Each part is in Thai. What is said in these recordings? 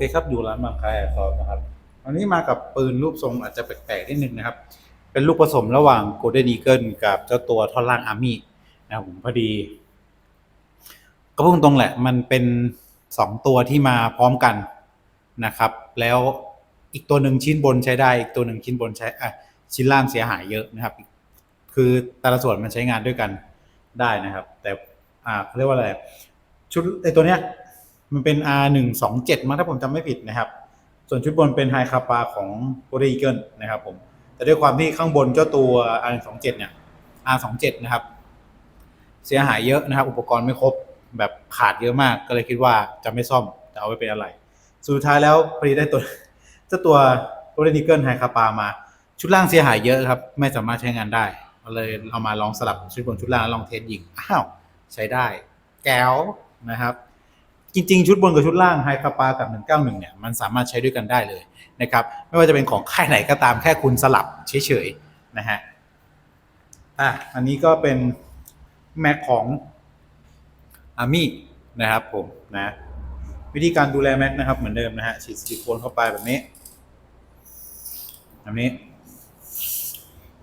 โอเคครับอยู่ร้านบางคายซอฟนะครับวันนี้มากับปืนรูปทรงอาจจะแปลกๆนิดนึงนะครับ เป็นลูกผสมระหว่าง Golden Eagle กับเจ้าตัวท่อนล่างอาร์มี่นะครับผมพอดี ก็พูดตรงแหละมันเป็นสองตัวที่มาพร้อมกันนะครับ แล้วอีกตัวหนึ่งชิ้นบนใช้ได้อีกตัวหนึ่งชิ้นบนใช้อะชิ้นล่างเสียหายเยอะนะครับ คือแต่ละส่วนมันใช้งานด้วยกันได้นะครับ แต่อ่าเขาเรียกว่าอะไรชุดไอตัวเนี้ย มันเป็น R หนึ่งสองเจ็ดมั้งถ้าผมจำไม่ผิดนะครับ ส่วนชุดบนเป็นไฮคาปาของ g o l d e n Eagle นะครับผมแต่ด้วยความที่ข้างบนเจ้าตัว R สองเจ็ดเนี่ย R สองเจ็ดนะครับ เสียหายเยอะนะครับ อุปกรณ์ไม่ครบแบบขาดเยอะมาก ก็เลยคิดว่าจะไม่ซ่อมจะเอาไว้เป็นอะไร สุดท้ายแล้วพอดีได้ตัวเจ้าตัว g o l d e n Eagle ไฮคาปามาชุดล่างเสียหายเยอะครับ ไม่สามารถใช้งานได้ก็เลยเอามาลองสลับชุดบนชุดล่างแล้วลองเทสยิงอ้าว ใช้ได้ แก้วนะครับ จริง ๆ ชุดบนกับชุดล่างไฮคาปากับ 191 เนี่ย มันสามารถใช้ด้วยกันได้เลยนะครับ ไม่ว่าจะเป็นของค่ายไหนก็ตามแค่คุณสลับเฉยๆนะฮะอะอันนี้ก็เป็นแม็กของอาร์มี่นะครับผมนะวิธีการดูแลแม็กนะครับเหมือนเดิมนะฮะฉีดซิลิโคนเข้าไปแบบนี้แบบนี้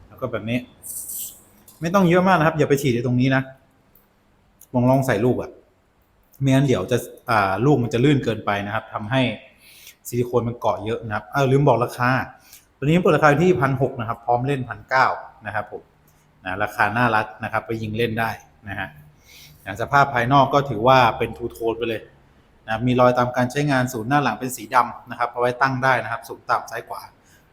แล้วก็แบบนี้ ไม่ต้องเยอะมากนะครับ อย่าไปฉีดในตรงนี้นะลองลองใส่ลูกอะ ไม่งั้นเดี๋ยวจะอ่าลูกมันจะลื่นเกินไปนะครับทำให้ซิลิโคนมันเกาะเยอะนะครับเออลืมบอกราคาตัวนี้เปิดราคาอยู่ที่พันหกนะครับ พร้อมเล่นพันเก้านะครับผมนะราคาน่ารักนะครับ ไปยิงเล่นได้นะฮะสภาพภายนอกก็ถือว่าเป็นทูโทนไปเลยนะมีรอยตามการใช้งานศูนย์หน้าหลังเป็นสีดำนะครับเอาไว้ตั้งได้นะครับ สูงต่ำซ้ายขวา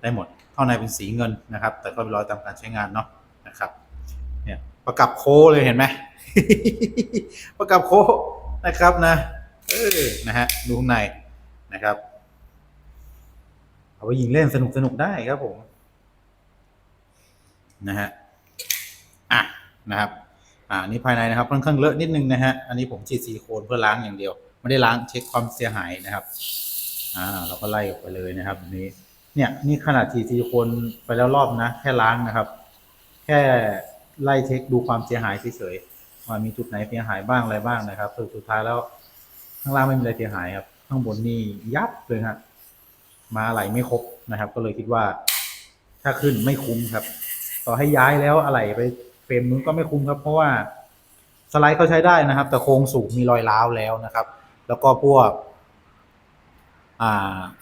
ได้หมดข้างในเป็นสีเงินนะครับ แต่ก็เป็นรอยตามการใช้งานเนาะนะครับ เนี่ยประกับโคเลยเห็นไหม ประกับโค นะครับนะเออนะฮะดูข้างในนะครับ เอาไว้ยิงเล่นสนุกสนุกได้ครับผมนะฮะอะนะครับ อ่านี่ภายในนะครับค่อนข้างเลอะนิดนึงนะฮะอันนี้ผมฉีดซิลิโคนเพื่อล้างอย่างเดียว ไม่ได้ล้างเช็คความเสียหายนะครับอ่าเราก็ไล่ออกไปเลยนะครับแบบนี้เนี่ยนี่ขนาดฉีดซิลิโคนไปแล้วรอบนะ แค่ล้างนะครับ แค่ไล่เช็คดูความเสียหายเฉยๆ ว่ามีจุดไหนเสียหายบ้างอะไรบ้างนะครับสรุปสุดท้ายแล้วข้างล่างไม่มีอะไรเสียหายครับ ข้างบนนี่ยับเลยฮะมาอะไรไม่ครบนะครับ ก็เลยคิดว่า ถ้าขึ้นไม่คุ้มครับ ต่อให้ย้ายแล้วอะไรไปเฟรมนู้นก็ไม่คุ้มครับ เพราะว่าสไลด์เขาใช้ได้นะครับ แต่โครงสูงมีรอยร้าวแล้วนะครับ แล้วก็พวก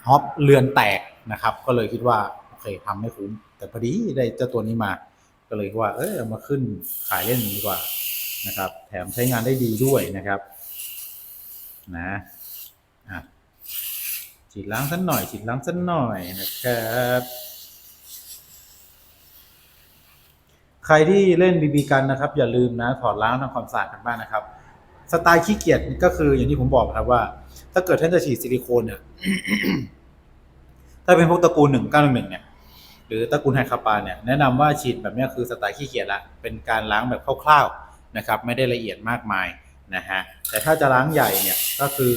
ฮอปเรือนแตกนะครับ ก็เลยคิดว่าโอเคทำไม่คุ้ม แต่พอดีได้เจ้าตัวนี้มา ก็เลยว่า เออมาขึ้นขายเล่นดีกว่า นะครับ แถมใช้งานได้ดีด้วยนะครับนะอะฉีดล้างสักหน่อยฉีดล้างสักหน่อยนะครับใครที่เล่นบีบีกันนะครับ อย่าลืมนะถอดล้างทำความสะอาดกันบ้างนะครับ สไตล์ขี้เกียจก็คืออย่างที่ผมบอกครับว่า ถ้าเกิดท่านจะฉีดซิลิโคนเนี่ยถ้าเป็นพวกตระกูลหนึ่งเก้าหนึ่งเนี่ยหรือตระกูลไฮคาปาเนี่ยแนะนำว่าฉีดแบบนี้คือสไตล์ขี้เกียจละเป็นการล้างแบบคร่าวๆ นะครับไม่ได้ละเอียดมากมายนะฮะแต่ถ้าจะล้างใหญ่เนี่ยก็คือ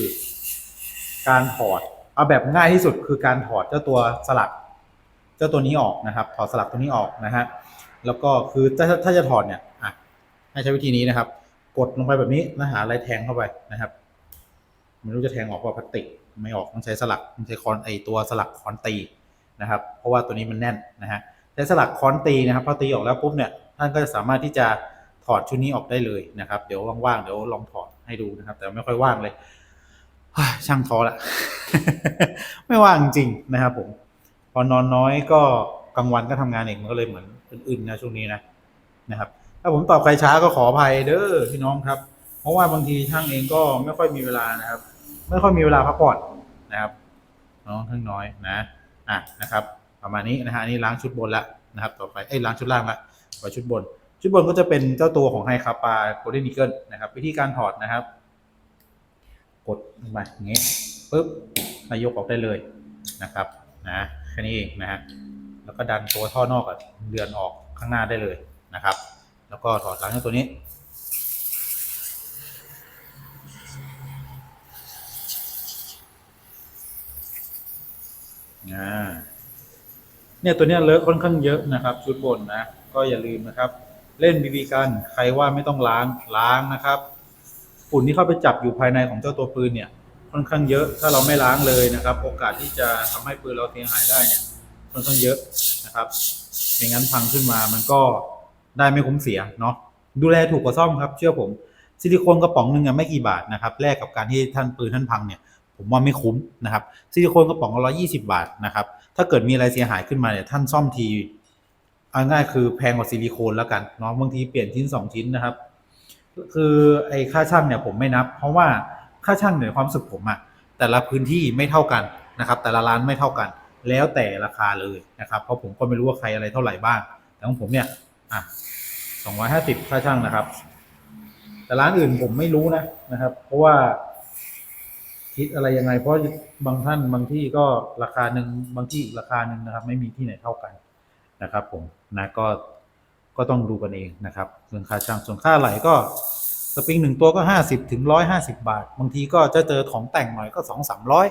การถอดเอาแบบง่ายที่สุดคือการถอดเจ้าตัวสลักเจ้าตัวนี้ออกนะครับถอดสลักตัวนี้ออกนะฮะแล้วก็คือถ้าถ้าจะถอดเนี่ยอะให้ใช้วิธีนี้นะครับ กดลงไปแบบนี้แล้วหาอะไรแทงเข้าไปนะครับไม่รู้จะแทงออกว่าพลาสติกไม่ออกต้องใช้สลักต้องใช้คอนไอตัวสลักคอนตีนะครับ เพราะว่าตัวนี้มันแน่นนะฮะใช้สลักคอนตีนะครับพอตีออกแล้วปุ๊บเนี่ยท่านก็จะสามารถที่จะ ถอดชุดนี้ออกได้เลยนะครับ เดี๋ยวว่างๆเดี๋ยวลองถอดให้ดูนะครับ แต่ไม่ค่อยว่างเลยช่างท้อละ ไม่ว่างจริงนะครับผม พอนอนน้อยก็กลางวันก็ทำงานเองมันก็เลยเหมือนอื่นๆนะช่วงนี้นะนะครับ ถ้าผมตอบใครช้าก็ขออภัยเด้อพี่น้องครับ เพราะว่าบางทีช่างเองก็ไม่ค่อยมีเวลานะครับ ไม่ค่อยมีเวลาพักผ่อนนะครับน้องทั้งน้อยนะอะนะครับ ประมาณนี้นะฮะนี่ล้างชุดบนละนะครับ ต่อไปเอ้ล้างชุดล่างละไปชุดบน ชุดบนก็จะเป็นเจ้าตัวของไฮคาปาโคเดนิเกิลนะครับ วิธีการถอดนะครับ กดลงไปอย่างงี้ปุ๊บนายกออกได้เลยนะครับนะแค่นี้เองนะฮะแล้วก็ดันตัวท่อนอกเดือนออกข้างหน้าได้เลยนะครับ แล้วก็ถอดหลังจากตัวนี้เนี่ยตัวเนี้ยเลอะค่อนข้างเยอะนะครับ ชุดบนนะ ก็อย่าลืมนะครับ เล่นบีบีกันใครว่าไม่ต้องล้างล้างนะครับ ฝุ่นที่เข้าไปจับอยู่ภายในของเจ้าตัวปืนเนี่ยค่อนข้างเยอะ ถ้าเราไม่ล้างเลยนะครับ โอกาสที่จะทำให้ปืนเราเสียหายได้เนี่ยค่อนข้างเยอะนะครับไม่งั้นพังขึ้นมามันก็ได้ไม่คุ้มเสียเนาะดูแลถูกกว่าซ่อมครับ เชื่อผมซิลิโคนกระป๋องหนึ่งอะไม่กี่บาทนะครับแลกกับการที่ท่านปืนท่านพังเนี่ยผมว่าไม่คุ้มนะครับซิลิโคนกระป๋องละร้อยี่สิบาทนะครับถ้าเกิดมีอะไรเสียหายขึ้นมาเนี่ยท่านซ่อมที เอาง่ายคือแพงกว่าซิลิโคนแล้วกันเนาะบางทีเปลี่ยนชิ้นสองชิ้นนะครับ คือไอ้ค่าช่างเนี่ยผมไม่นับ เพราะว่าค่าช่างเนี่ยความสึกผมอะแต่ละพื้นที่ไม่เท่ากันนะครับ แต่ละร้านไม่เท่ากัน แล้วแต่ราคาเลยนะครับ เพราะผมก็ไม่รู้ว่าใครอะไรเท่าไหร่บ้าง แต่ของผมเนี่ยอะสองร้อยห้าสิบค่าช่างนะครับ แต่ร้านอื่นผมไม่รู้นะนะครับ เพราะว่าคิดอะไรยังไง เพราะบางท่านบางที่ก็ราคาหนึ่งบางที่อีกราคาหนึ่งนะครับ ไม่มีที่ไหนเท่ากัน นะครับผมนะก็ก็ต้องดูกันเองนะครับเรื่องค่าช่างส่วนค่าไหลก็สปริงหนึ่งตัวก็ห้าสิบถึงร้อยห้าสิบาท บางทีก็จะเจอของแต่งหน่อยก็สองสามร้อย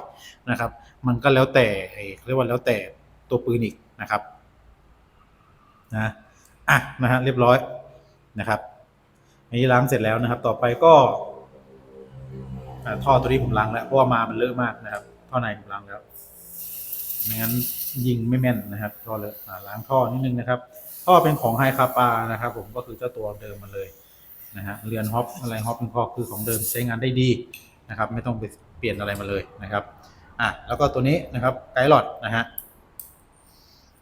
นะครับ มันก็แล้วแต่เรียกว่าแล้วแต่ตัวปืนอีกนะครับนะอะนะฮะเรียบร้อยนะครับอันนี้ล้างเสร็จแล้วนะครับ ต่อไปก็ท่อตัวนี้ผมล้างแล้วเพราะว่ามามันเลอะมากนะครับท่อในผมล้างแล้ว ไม่งั้นยิงไม่แม่นนะครับท่อเลอะอ่าล้างท่อนิดนึงนะครับ ท่อเป็นของไฮคาปานะครับ ผมก็คือเจ้าตัวเดิมมาเลยนะฮะเรือนฮอปอะไรฮอปเป็นข้อคือของเดิมใช้งานได้ดีนะครับ ไม่ต้องไปเปลี่ยนอะไรมาเลยนะครับอะแล้วก็ตัวนี้นะครับไกด์หลอดนะฮะ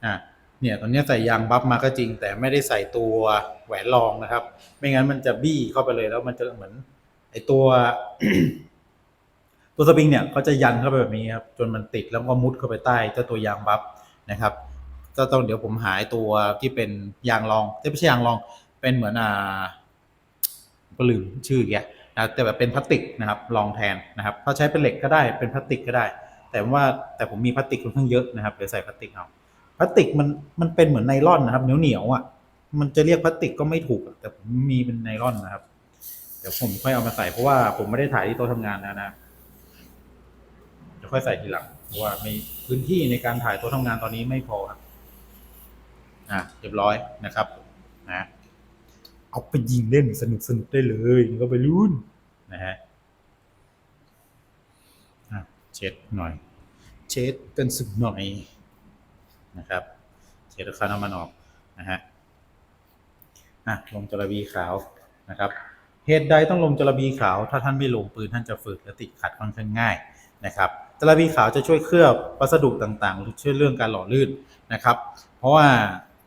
อะเนี่ยตอนนี้ใส่ยางบัฟมาก็จริง แต่ไม่ได้ใส่ตัวแหวนรองนะครับ ไม่งั้นมันจะบี้เข้าไปเลยแล้วมันจะเหมือนไอตัว ตัวสปริงเนี่ยเขาจะยันเข้าไปแบบนี้ครับจนมันติดแล้วก็มุดเข้าไปใต้เจ้าตัวยางบัฟนะครับก็ต้องเดี๋ยวผมหายตัวที่เป็นยางรองไม่ใช่ยางรอง เป็นเหมือนอ่าก็ลืมชื่อแกนะแต่แบบเป็นพลาสติกนะครับรองแทนนะครับถ้าใช้เป็นเหล็กก็ได้เป็นพลาสติกก็ได้ แต่ว่าแต่ผมมีพลาสติกค่อนข้างเยอะนะครับเดี๋ยวใส่พลาสติกเอาพลาสติกมันมันเป็นเหมือนไนล่อนนะครับเหนียวเหนียวอะมันจะเรียกพลาสติกก็ไม่ถูก แต่ผมมีเป็นไนล่อนนะครับ เดี๋ยวผมค่อยเอามาใส่เพราะว่าผมไม่ได้ถ่ายที่โต๊ะทำงานแล้วนะ เดี๋ยวค่อยใส่ทีหลังเพราะว่ามีพื้นที่ในการถ่ายโต๊ะทำงานตอนนี้ไม่พอครับอะเรียบร้อยนะครับนะเอาไปยิงเล่นสนุกสนุกได้เลยมันก็ไปรุ่นนะฮะอะเช็ดหน่อย เช็ดกันสักหน่อยนะครับ เช็ดค่าน้ำมันออกนะฮะอะลงจระบีขาวนะครับเหตุใดต้องลงจระบีขาว ถ้าท่านไม่ลงปืนท่านจะฝึกและติดขัดค่อนข้างง่ายนะครับ จระบีขาวจะช่วยเคลือบวัสดุต่างๆหรือช่วยเรื่องการหล่อลื่นนะครับ เพราะว่า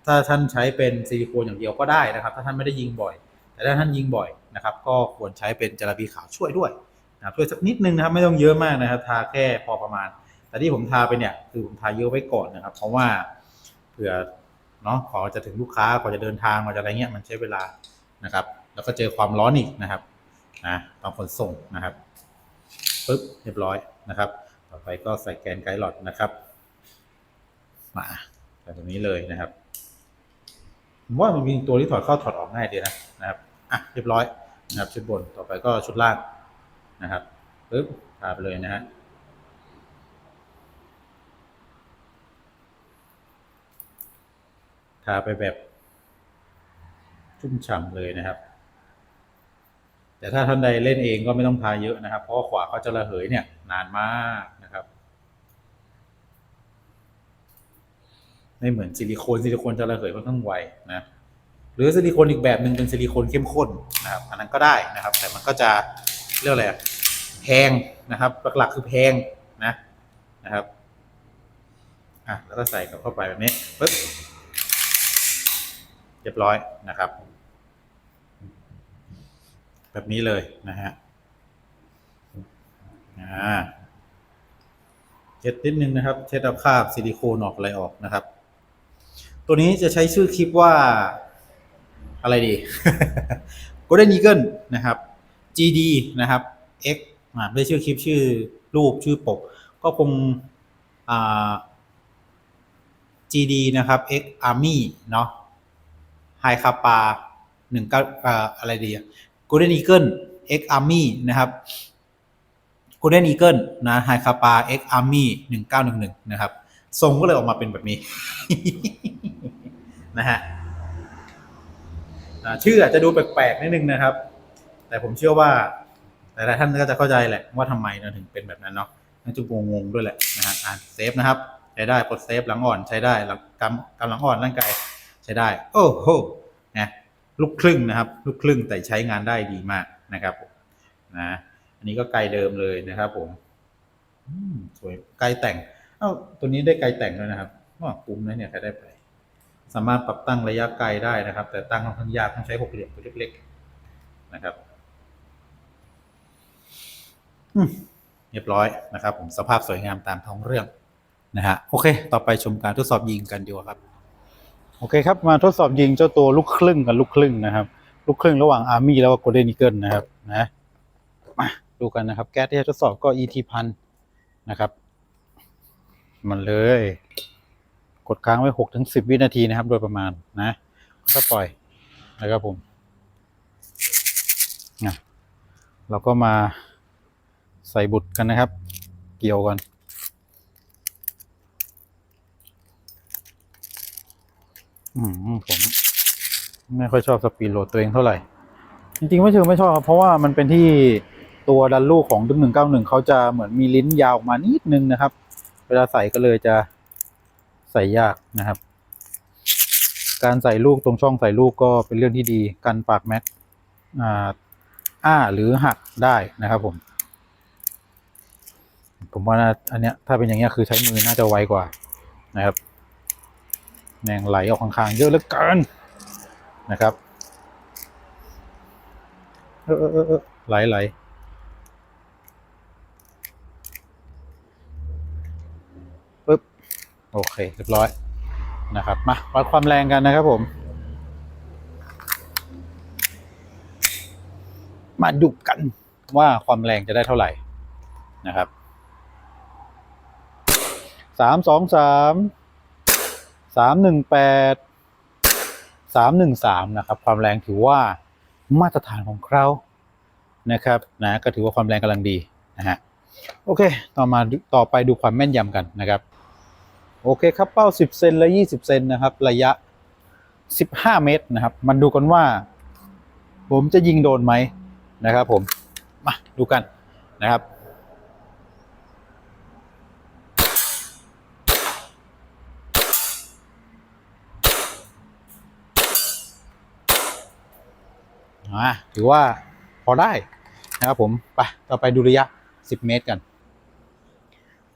ถ้าท่านใช้เป็นซิลิโคนอย่างเดียวก็ได้นะครับ ถ้าท่านไม่ได้ยิงบ่อย แต่ถ้าท่านยิงบ่อยนะครับ ก็ควรใช้เป็นจระบีขาวช่วยด้วยนะช่วยสักนิดนึงนะครับไม่ต้องเยอะมากนะครับ ทาแค่พอประมาณ แต่ที่ผมทาไปเนี่ยคือผมทาเยอะไว้ก่อนนะครับ เพราะว่าเผื่อเนาะขอจะถึงลูกค้าขอจะเดินทางขอจะอะไรเงี้ยมันใช้เวลานะครับ แล้วก็เจอความร้อนอีกนะครับนะตอนขนส่งนะครับปึ๊บเรียบร้อยนะครับ อไปก็ใส่แกนไกด์หลอดนะครับ มาใส่ตรงนี้เลยนะครับผมว่ามันมีตัวที่ถอดเข้าถอดออกง่ายดีนะนะครับอะเรียบร้อยนะครับชุดบนต่อไปก็ชุดล่างนะครับปึ๊บทาไปเลยนะฮะทาไปแบบชุ่มฉ่ำเลยนะครับ แต่ถ้าท่านใดเล่นเองก็ไม่ต้องทาเยอะนะครับ เพราะว่าขวาเขาจะระเหยเนี่ย นานมากนะครับ ไม่เหมือนซิลิโคนซิลิโคนจะระเหยค่อนข้างไวนะหรือซิลิโคนอีกแบบหนึ่งเป็นซิลิโคนเข้มข้นนะครับอันนั้นก็ได้นะครับ แต่มันก็จะเรียกอะไรแพงนะครับ หลักๆคือแพงนะนะครับอะแล้วก็ใส่กับเข้าไปแบบนี้ปึ๊บเรียบร้อยนะครับ แบบนี้เลยนะฮะอ่าเช็ดนิดนึงนะครับ เช็ดเอาคราบซิลิโคนออกอะไรออกนะครับ ตัวนี้จะใช้ชื่อคลิปว่าอะไรดี Golden Eagle นะครับ GD นะครับ X อ่าไม่ได้ชื่อคลิปชื่อรูปชื่อปก ก็คงอ่า GD นะครับ X Army เนาะ High Kappa หนึ่งเก้าอ่าอะไรดี Golden Eagle X Army นะครับ Golden Eagle นะ High Kappa X Army 1911นะครับ ทรงก็เลยออกมาเป็นแบบนี้ นะฮะชื่ออาจจะดูแปลกๆนิดนึงนะครับ แต่ผมเชื่อว่าหลายๆท่านก็จะเข้าใจแหละว่าทำไมเราถึงเป็นแบบนั้นเนาะน่าจะงงๆด้วยแหละนะฮะอ่านเซฟนะครับใช้ได้กดเซฟหลังอ่อนใช้ได้หลังกำกำหลังอ่อนร่างกายใช้ได้ โอ้โหนะลูกครึ่งนะครับ ลูกครึ่งแต่ใช้งานได้ดีมากนะครับนะอันนี้ก็ไกลเดิมเลยนะครับ ผมอืมสวยไกลแต่ง เอ้าตัวนี้ได้ไกลแต่งด้วยนะครับว่าคุ้มนะเนี่ยใครได้ไป สามารถปรับตั้งระยะไกลได้นะครับ แต่ตั้งค่อนข้างยากต้องใช้หกเหลี่ยมตัวเล็กๆนะครับเรียบร้อยนะครับ ผมสภาพสวยงามตามท้องเรื่องนะฮะโอเค ต่อไปชมการทดสอบยิงกันดีกว่าครับ โอเคครับ มาทดสอบยิงเจ้าตัวลูกครึ่งกับลูกครึ่งนะครับ ลูกครึ่งระหว่างอาร์มี่แล้วก็โกลเด้นอีเกิลนะครับนะมาดูกันนะครับ แก๊สที่จะทดสอบก็ ET พันนะครับมันเลย กดค้างไว้หกถึงสิบวินาทีนะครับ โดยประมาณนะก็ปล่อยนะครับผมนะเราก็มาใส่บุตรกันนะครับ เกี่ยวกันอืมผมไม่ค่อยชอบสปีดโหลดตัวเองเท่าไหร่ จริงๆ ไม่เชิงไม่ชอบ เพราะว่ามันเป็นที่ตัวดันลูกของดึงหนึ่งเก้าหนึ่งเขาจะเหมือนมีลิ้นยาวออกมานิดนึงนะครับ เวลาใส่ก็เลยจะ ส่ยากนะครับ การใส่ลูกตรงช่องใส่ลูกก็เป็นเรื่องที่ดีกันปากแม็กอ่าอ้าหรือหักได้นะครับผม ผมว่าอันเนี้ยถ้าเป็นอย่างเงี้ยคือใช้มือน่าจะไวกว่านะครับแนงไหลออกข้างๆเยอะเหลือเกินนะครับ เออเออเออไหลไหลปึ๊บ โอเคเรียบร้อยนะครับมาวัดความแรงกันนะครับผม มาดูกันว่าความแรงจะได้เท่าไหร่นะครับสามสองสามสามหนึ่งแปดสามหนึ่งสามนะครับ ความแรงถือว่ามาตรฐานของเขานะครับนะก็ถือว่าความแรงกำลังดีนะฮะโอเค ต่อมาต่อไปดูความแม่นยำกันนะครับ โอเคครับเป้า 10 เซนและ 20 เซนนะครับ ระยะ 15 เมตรนะครับ มันดูกันว่า ผมจะยิงโดนไหมนะครับผม มาดูกันนะครับถือว่าพอได้นะครับผม ไป ต่อไปดูระยะ 10 เมตรกัน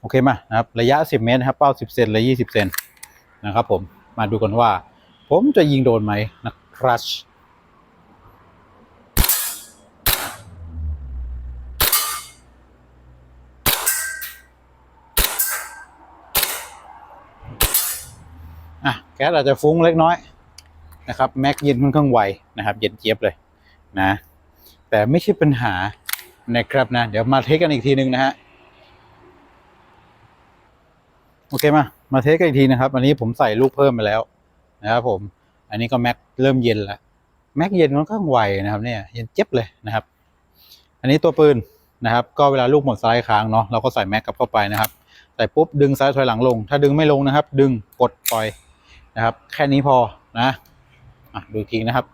โอเคมานะครับระยะ 10 เมตรนะครับเป้า 10 เซนและ 20 เซนนะครับผมมาดูกันว่า ผมจะยิงโดนไหมนะครับอะแก๊สอาจจะฟุ้งเล็กน้อยนะครับแม็กเย็นค่อนข้างไวนะครับ เย็นเจี๊ยบเลยนะ แต่ไม่ใช่ปัญหานะครับนะ เดี๋ยวมาเทสกันอีกทีนึงนะฮะ โอเคมามาเทสกันอีกทีนะครับ อันนี้ผมใส่ลูกเพิ่มไปแล้วนะครับผม อันนี้ก็แม็กเริ่มเย็นแล้วแม็กเย็นค่อนข้างไวนะครับเนี่ยเย็นเจ็บเลยนะครับ อันนี้ตัวปืนนะครับ ก็เวลาลูกหมดสไลด์ค้างเนาะเราก็ใส่แม็กกลับเข้าไปนะครับใส่ปุ๊บดึงซ้ายถอยหลังลง ถ้าดึงไม่ลงนะครับ ดึงกดปล่อยนะครับ แค่นี้พอนะอะดูอีกทีนะครับ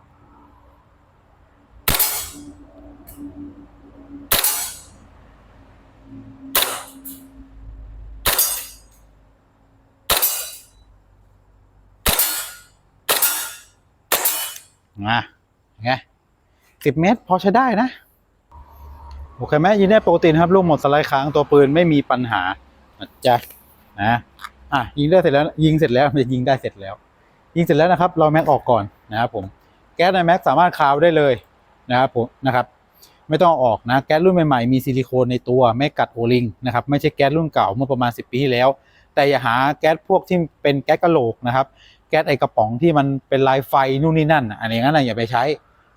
มาไงสิบเมตรพอใช้ได้นะ โอเคไหมยิงได้ปกตินะครับลูกหมดสไลด์ค้างตัวปืนไม่มีปัญหานะจ๊ะนะอะยิงได้เสร็จแล้วยิงเสร็จแล้วไม่ยิงได้เสร็จแล้ว ยิงเสร็จแล้วนะครับ เราแม็กออกก่อนนะครับผมแก๊สในแม็กสามารถคาวได้เลยนะครับผมนะครับ ไม่ต้องอออกนะแก๊สรุ่นใหม่ๆมีซิลิโคนในตัวไม่กัดโอลิงนะครับไม่ใช่แก๊สรุ่นเก่าเมื่อประมาณ 10 ปีที่แล้ว แต่อย่าหาแก๊สพวกที่เป็นแก๊สกระโหลกนะครับ แก๊สไอกระป๋องที่มันเป็นลายไฟนู่นนี่นั่นอันนี้งั้นนะอย่าไปใช้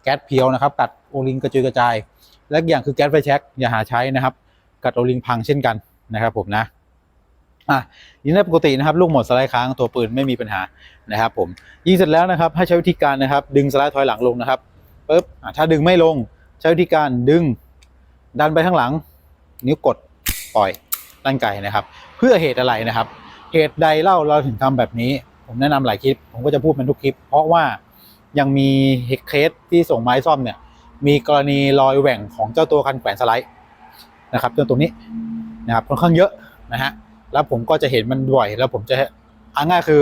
แก๊สเพียวนะครับกัดโอลิงกระจุยกระจาย และอย่างคือแก๊สไฟแช็กอย่าหาใช้นะครับ กัดโอลิงพังเช่นกันนะครับผมนะอะยิงได้ปกตินะครับลูกหมดสไลด์ค้างตัวปืนไม่มีปัญหานะครับผมยิงเสร็จแล้วนะครับให้ใช้วิธีการนะครับ ดึงสไลด์ถอยหลังลงนะครับปุ๊บอะถ้าดึงไม่ลงใช้วิธีการดึงดันไปข้างหลัง นิ้วกดปล่อยด้านไกลนะครับ เพื่อเหตุอะไรนะครับ เหตุใดเล่าเราถึงทำแบบนี้ ผมแนะนำหลายคลิป ผมก็จะพูดเป็นทุกคลิป เพราะว่ายังมีเฮกเคสที่ส่งไม้ซ่อมเนี่ย มีกรณีรอยแหว่งของเจ้าตัวคันแขวนสไลด์นะครับตัวตรงนี้นะครับค่อนข้างเยอะนะฮะแล้วผมก็จะเห็นมันบ่อย แล้วผมจะเอาง่ายคือ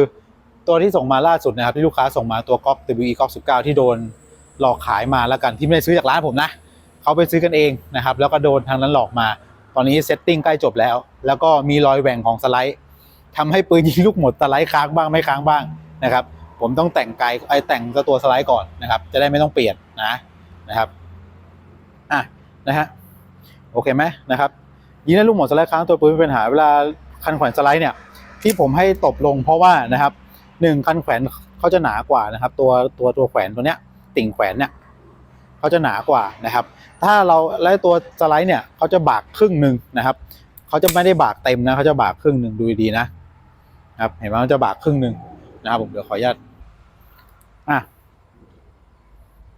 ตัวที่ส่งมาล่าสุดนะครับที่ลูกค้าส่งมาตัวก๊อก WE ก๊อก19 ที่โดนหลอกขายมาแล้วกันที่ไม่ได้ซื้อจากร้านผมนะเขาไปซื้อกันเองนะครับแล้วก็โดนทางนั้นหลอกมา ตอนนี้เซตติ้งใกล้จบแล้ว แล้วก็มีรอยแหว่งของสไลด์ ทำให้ปืนยิงลูกหมดสไลด์ค้างบ้างไม่ค้างบ้างนะครับ ผมต้องแต่งไกลไอแต่งตัวสไลด์ก่อนนะครับ จะได้ไม่ต้องเปลี่ยนนะนะครับอะนะฮะโอเคไหมนะครับยิงได้ลูกหมดสไลด์ค้างตัวปืนม่เป็นปัญหาเวลาคันแขวนสไลด์เนี่ยที่ผมให้ตบลงเพราะว่านะครับหนึ่งคันแขวนเขาจะหนากว่านะครับ ตัวตัวตัวแขวนตัวเนี้ยติ่งแขวนเนี่ยเขาจะหนากว่านะครับ ถ้าเราไล่ตัวสไลด์เนี่ยเขาจะบากครึ่งหนึ่งนะครับเขาจะไม่ได้บากเต็มนะเขาจะบากครึ่งหนึ่งดูดีๆ นะครับ เห็นไหมมันจะบากครึ่งหนึ่งนะครับผมเดี๋ยวขออนุญาตอะ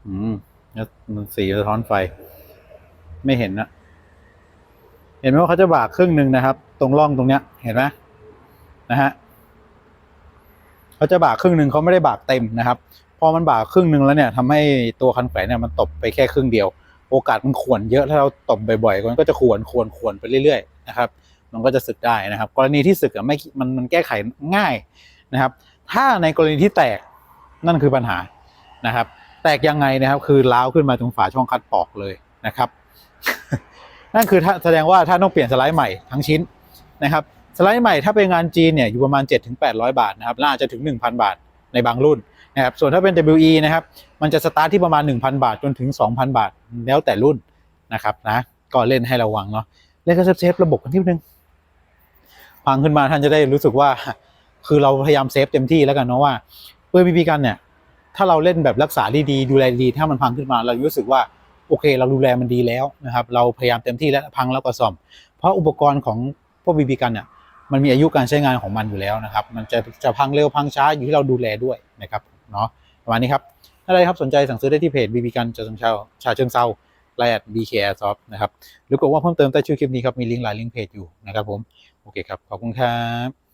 อืมแล้วมันสีสะท้อนไฟ ไม่เห็นนะเห็นไหมว่าเขาจะบากครึ่งหนึ่งนะครับ ตรงร่องตรงเนี้ย เห็นไหมนะฮะเขาจะบากครึ่งหนึ่งเขาไม่ได้บากเต็มนะครับพอมันบากครึ่งหนึ่งแล้วเนี่ยทำให้ตัวคันแขวนเนี่ยมันตบไปแค่ครึ่งเดียว โอกาสมันขวนเยอะถ้าเราตบบ่อยๆมันก็จะขวนขวนขวนไปเรื่อยๆนะครับ มันก็จะสึกได้นะครับ กรณีที่สึกอะไม่มันมันแก้ไขง่ายนะครับ ถ้าในกรณีที่แตกนั่นคือปัญหานะครับ แตกยังไงนะครับ คือล้าวขึ้นมาตรงฝาช่องคัดปอกเลยนะครับ นั่นคือแสดงว่าถ้าต้องเปลี่ยนสไลด์ใหม่ทั้งชิ้นนะครับสไลด์ใหม่ถ้าเป็นงานจีนเนี่ยอยู่ประมาณ 7-800 บาทนะครับน่าจะถึง 1,000 บาทในบางรุ่นนะครับส่วนถ้าเป็น WE นะครับมันจะสตาร์ทที่ประมาณ 1,000 บาทจนถึง 2,000 บาทแล้วแต่รุ่นนะครับนะก็เล่นให้ระวังเนาะเล่นก็เซฟระบบกันนิดนึง พังขึ้นมาท่านจะได้รู้สึกว่า คือเราพยายามเซฟเต็มที่แล้วกันเนาะว่าปืนบีบีกันเนี่ย ถ้าเราเล่นแบบรักษาดีๆดูแลดีถ้ามันพังขึ้นมา เรารู้สึกว่าโอเค เราดูแลมันดีแล้วนะครับ เราพยายามเต็มที่แล้วพังแล้วก็ซ่อม เพราะอุปกรณ์ของพวกบีบีกันเนี่ยมันมีอายุการใช้งานของมันอยู่แล้วนะครับ มันจะจะพังเร็วพังช้าอยู่ที่เราดูแลด้วยนะครับเนาะประมาณนี้ครับถ้าใครครับสนใจสั่งซื้อได้ที่เพจบีบีกันจะเชิงเซาชาเชิงเซาไลน์แอดบีเคแอร์ซอฟนะครับหรือกดว่าเพิ่มเติมใต้ชื่อคลิปนี้ครับมีลิงก์หลายลิงก์เพจอยู่นะครับผม โอเคครับ ขอบคุณครับ